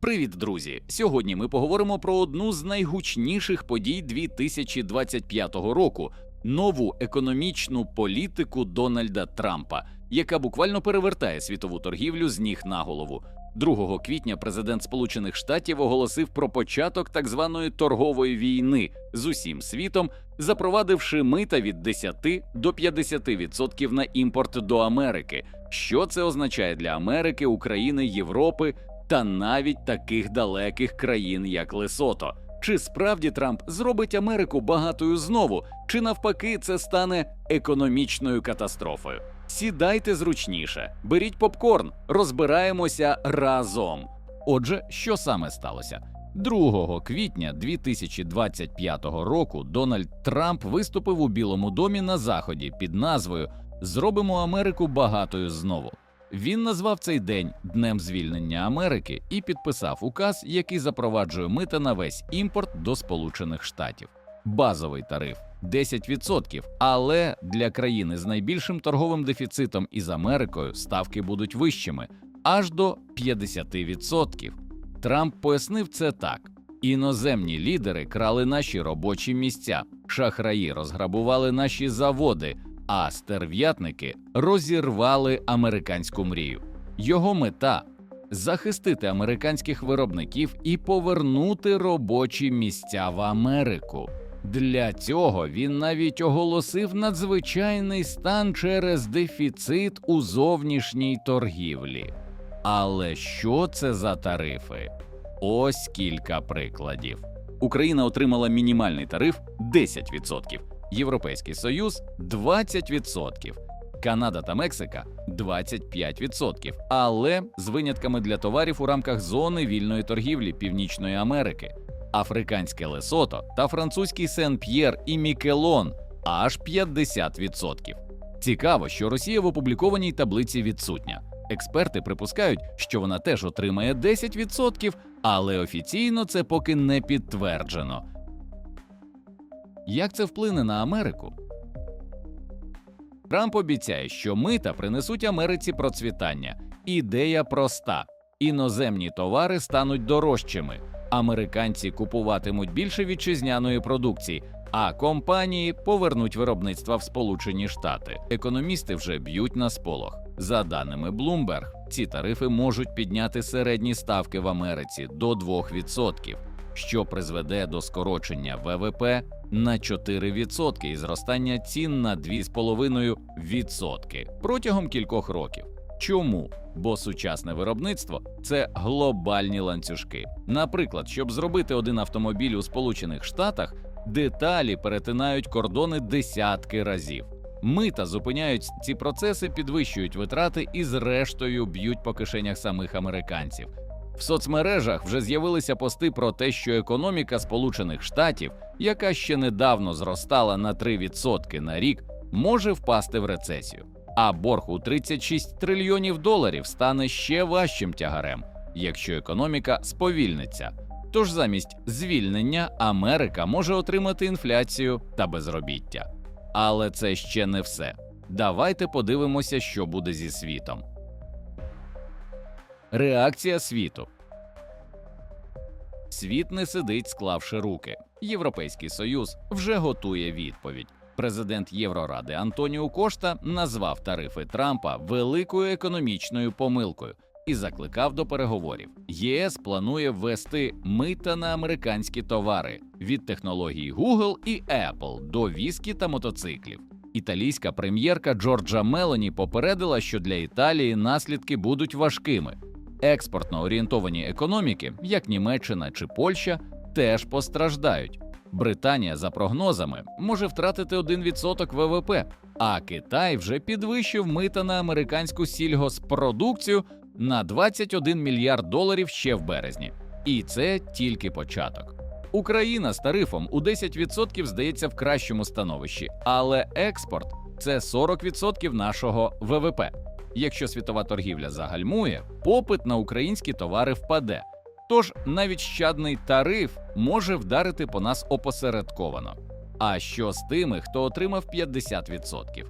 Привіт, друзі! Сьогодні ми поговоримо про одну з найгучніших подій 2025 року нову економічну політику Дональда Трампа, яка буквально перевертає світову торгівлю з ніг на голову. 2 квітня президент Сполучених Штатів оголосив про початок так званої торгової війни з усім світом, запровадивши мита від 10 до 50% на імпорт до Америки. Що це означає для Америки, України, Європи та навіть таких далеких країн, як Лесото? Чи справді Трамп зробить Америку багатою знову, чи навпаки це стане економічною катастрофою? Сідайте зручніше, беріть попкорн, розбираємося разом. Отже, що саме сталося? 2 квітня 2025 року Дональд Трамп виступив у Білому домі на заході під назвою Зробимо Америку багатою знову. Він назвав цей день Днем звільнення Америки і підписав указ, який запроваджує мита на весь імпорт до Сполучених Штатів. Базовий тариф 10%, але для країни з найбільшим торговим дефіцитом із Америкою ставки будуть вищими аж до 50%. Трамп пояснив це так: іноземні лідери крали наші робочі місця, шахраї розграбували наші заводи, а стерв'ятники розірвали американську мрію. Його мета захистити американських виробників і повернути робочі місця в Америку. Для цього він навіть оголосив надзвичайний стан через дефіцит у зовнішній торгівлі. Але що це за тарифи? Ось кілька прикладів. Україна отримала мінімальний тариф 10%, Європейський Союз 20%, Канада та Мексика 25%, але з винятками для товарів у рамках зони вільної торгівлі Північної Америки, африканське Лесото та французький Сен-П'єр і Мікелон аж 50%. Цікаво, що Росія в опублікованій таблиці відсутня. Експерти припускають, що вона теж отримає 10%, але офіційно це поки не підтверджено. Як це вплине на Америку? Трамп обіцяє, що мита принесуть Америці процвітання. Ідея проста: іноземні товари стануть дорожчими, американці купуватимуть більше вітчизняної продукції, а компанії повернуть виробництва в Сполучені Штати. Економісти вже б'ють на сполох. За даними Bloomberg, ці тарифи можуть підняти середні ставки в Америці до 2%, що призведе до скорочення ВВП на 4% і зростання цін на 2,5% протягом кількох років. Чому? Бо сучасне виробництво це глобальні ланцюжки. Наприклад, щоб зробити один автомобіль у Сполучених Штатах, деталі перетинають кордони десятки разів. Мита зупиняють ці процеси, підвищують витрати і, зрештою, б'ють по кишенях самих американців. В соцмережах вже з'явилися пости про те, що економіка Сполучених Штатів, яка ще недавно зростала на 3% на рік, може впасти в рецесію. А борг у 36 трильйонів доларів стане ще важчим тягарем, якщо економіка сповільниться. Тож замість звільнення Америка може отримати інфляцію та безробіття. Але це ще не все. Давайте подивимося, що буде зі світом. Реакція світу. Світ не сидить, склавши руки. Європейський союз вже готує відповідь. Президент Євроради Антоніо Кошта назвав тарифи Трампа великою економічною помилкою і закликав до переговорів. ЄС планує ввести мита на американські товари від технологій Google і Apple до віскі та мотоциклів. Італійська прем'єрка Джорджа Мелоні попередила, що для Італії наслідки будуть важкими. Експортно орієнтовані економіки, як Німеччина чи Польща, теж постраждають. Британія, за прогнозами, може втратити 1% ВВП, а Китай вже підвищив мита на американську сільгоспродукцію на 21 мільярд доларів ще в березні. І це тільки початок. Україна з тарифом у 10% здається в кращому становищі, але експорт це 40% нашого ВВП. Якщо світова торгівля загальмує, попит на українські товари впаде. Тож навіть щадний тариф може вдарити по нас опосередковано. А що з тими, хто отримав 50%?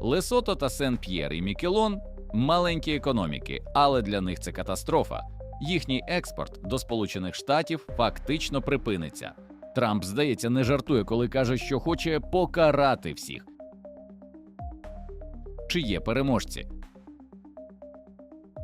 Лесото та Сен-П'єр і Мікелон маленькі економіки, але для них це катастрофа. їхній експорт до Сполучених Штатів фактично припиниться. Трамп, здається, не жартує, коли каже, що хоче покарати всіх. Чи є переможці?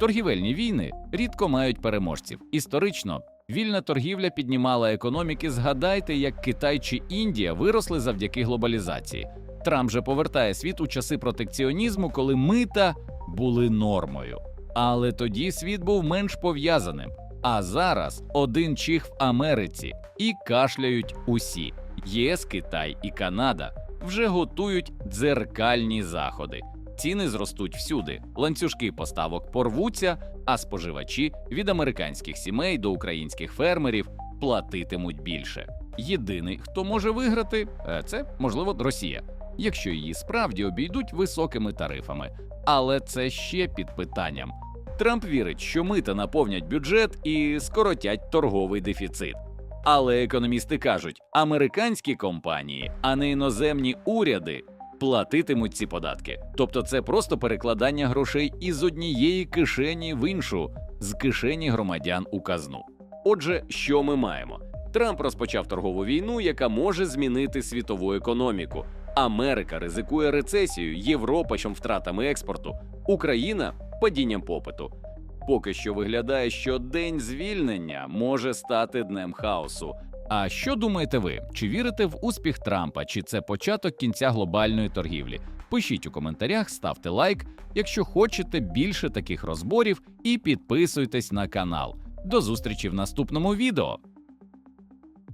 Торгівельні війни рідко мають переможців. Історично вільна торгівля піднімала економіки. Згадайте, як Китай чи Індія виросли завдяки глобалізації. Трамп же повертає світ у часи протекціонізму, коли мита були нормою. Але тоді світ був менш пов'язаним. А зараз один чих в Америці і кашляють усі. ЄС, Китай і Канада вже готують дзеркальні заходи. Ціни зростуть всюди, ланцюжки поставок порвуться, а споживачі від американських сімей до українських фермерів платитимуть більше. Єдиний, хто може виграти, е, це можливо Росія, якщо її справді обійдуть високими тарифами. Але це ще під питанням. Трамп вірить, що мита наповнять бюджет і скоротять торговий дефіцит. Але економісти кажуть, американські компанії, а не іноземні уряди платитимуть ці податки. Тобто це просто перекладання грошей із однієї кишені в іншу, з кишені громадян у казну. Отже, що ми маємо? Трамп розпочав торгову війну, яка може змінити світову економіку. Америка ризикує рецесією, Європа чим втратами експорту, Україна падінням попиту. Поки що виглядає, що день звільнення може стати днем хаосу. А що думаєте ви? Чи вірите в успіх Трампа, чи це початок кінця глобальної торгівлі? Пишіть у коментарях, ставте лайк, якщо хочете більше таких розборів, і підписуйтесь на канал. До зустрічі в наступному відео.